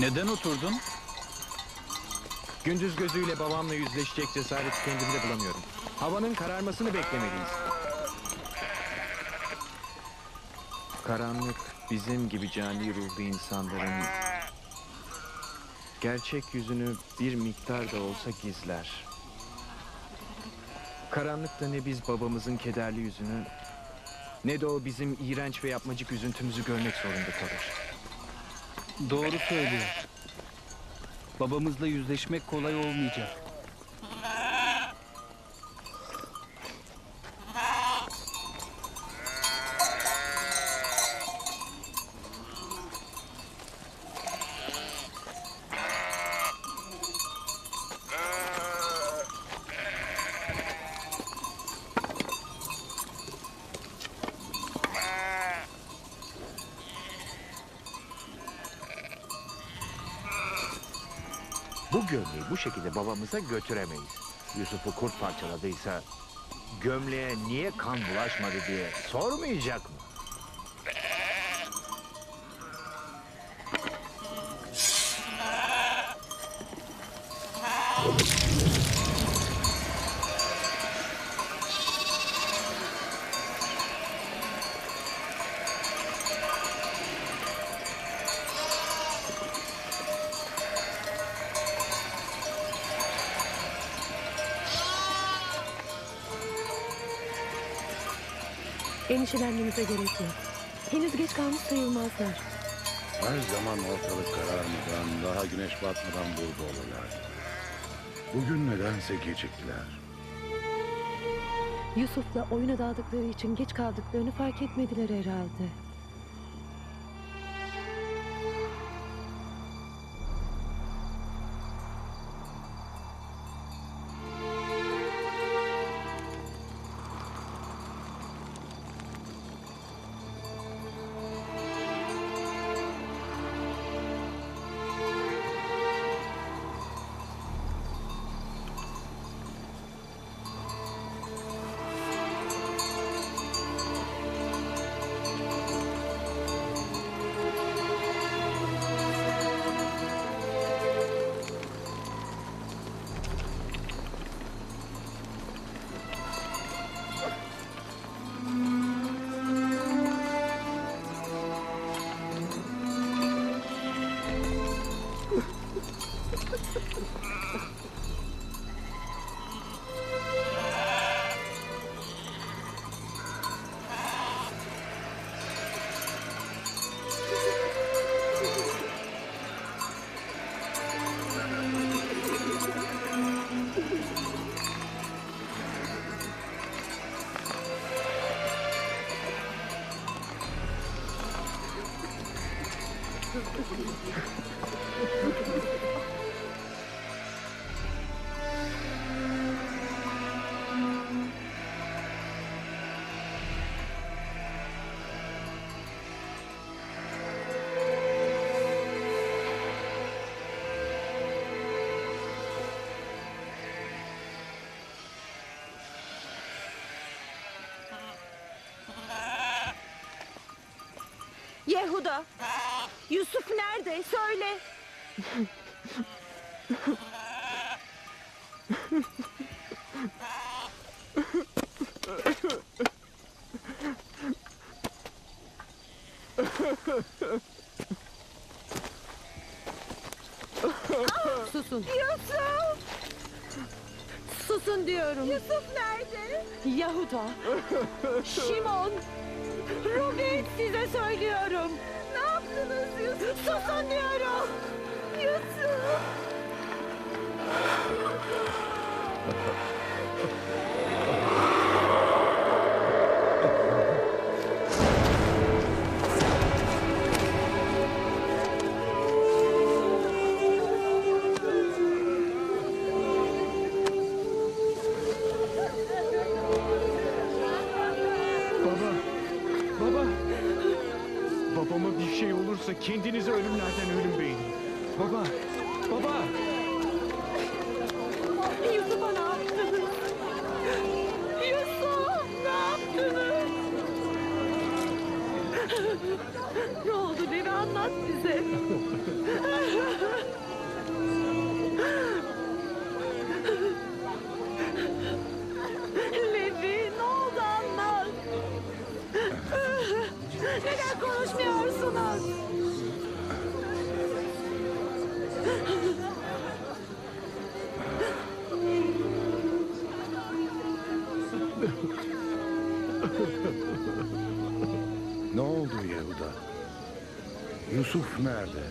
Neden oturdun? Gündüz gözüyle babamla yüzleşecek cesareti kendimde bulamıyorum. Havanın kararmasını beklemeliyiz. Karanlık bizim gibi cani ruhlu insanların gerçek yüzünü bir miktar da olsa gizler. Karanlıkta ne biz babamızın kederli yüzünü ne de o bizim iğrenç ve yapmacık üzüntümüzü görmek zorunda kalır. Doğru söylüyor. Babamızla yüzleşmek kolay olmayacak. Bu gömleği bu şekilde babamıza götüremeyiz. Yusuf'u kurt parçaladıysa gömleğe niye kan bulaşmadı diye sormayacak mı? Endişelenmenize gerek yok. Henüz geç kalmış sayılmazlar. Her zaman ortalık kararmadan, daha güneş batmadan burada olurlardı. Bugün nedense geciktiler. Yusuf'la oyuna daldıkları için geç kaldıklarını fark etmediler herhalde. Yehuda. Yusuf nerede? Söyle. Susun, Yusuf! susun diyorum. Yusuf nerede? Yahuda, Şimon, Ruben size söylüyorum. Ne yaptınız Yusuf? Susun diyorum. Yusuf! Ölümlerden ölüm beyin. Baba! Baba! Yusuf'a ne yaptınız? Yusuf, ne yaptınız? ne oldu Levi anlat bize. Ne oldu Yehuda? Yusuf nerede?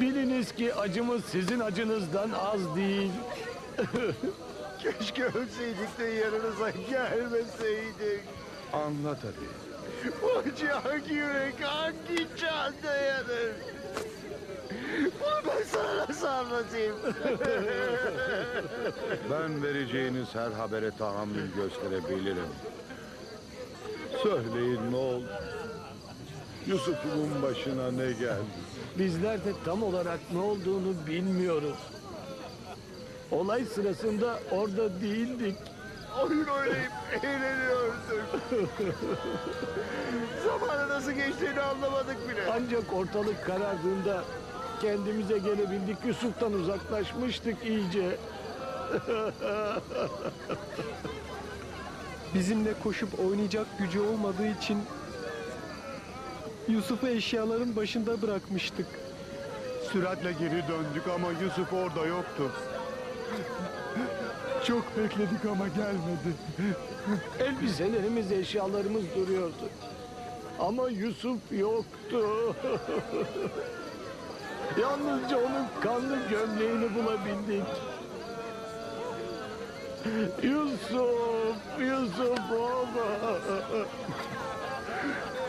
Biliniz ki acımız sizin acınızdan az değil. Keşke ölseydik de yanınıza gelmeseydik. Anlat hadi. Bu acı hangi yürek, hangi dayanır? Bunu ben sana nasıl anlatayım? Ben vereceğiniz her habere tahammül gösterebilirim. Söyleyin ne oldu? Yusuf'un başına ne geldi? Bizler de tam olarak ne olduğunu bilmiyoruz. Olay sırasında orada değildik. Oyun oynayıp eğleniyorduk. Zamanı nasıl geçtiğini anlamadık bile. Ancak ortalık karardığında kendimize gelebildik. Yusuf'tan uzaklaşmıştık iyice. Bizimle koşup oynayacak gücü olmadığı için Yusuf'u eşyaların başında bırakmıştık. Süratle geri döndük ama Yusuf orada yoktu. Çok bekledik ama gelmedi. Elbiselerimiz, eşyalarımız duruyordu. Ama Yusuf yoktu. Yalnızca onun kanlı gömleğini bulabildik. Yusuf, Yusuf baba.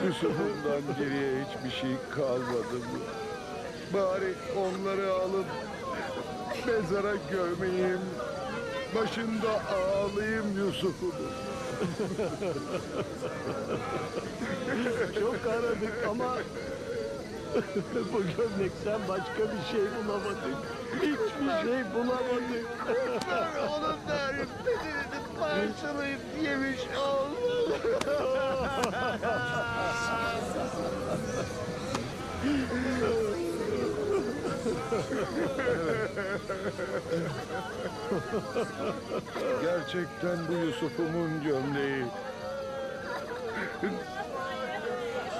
Yusuf'undan geriye hiçbir şey kalmadı mı? Bari onları alıp mezara gömeyim. Başında ağlayayım Yusuf'u. Çok aradık ama bu gömlekten başka bir şey bulamadık. Hiçbir şey bulamadık. Onun da bedenini parçalayıp yemiş olmalı. Gerçekten bu Yusuf'umun gömleği.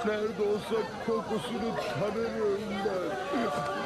Nerede olsa kokusunu tanırım ben.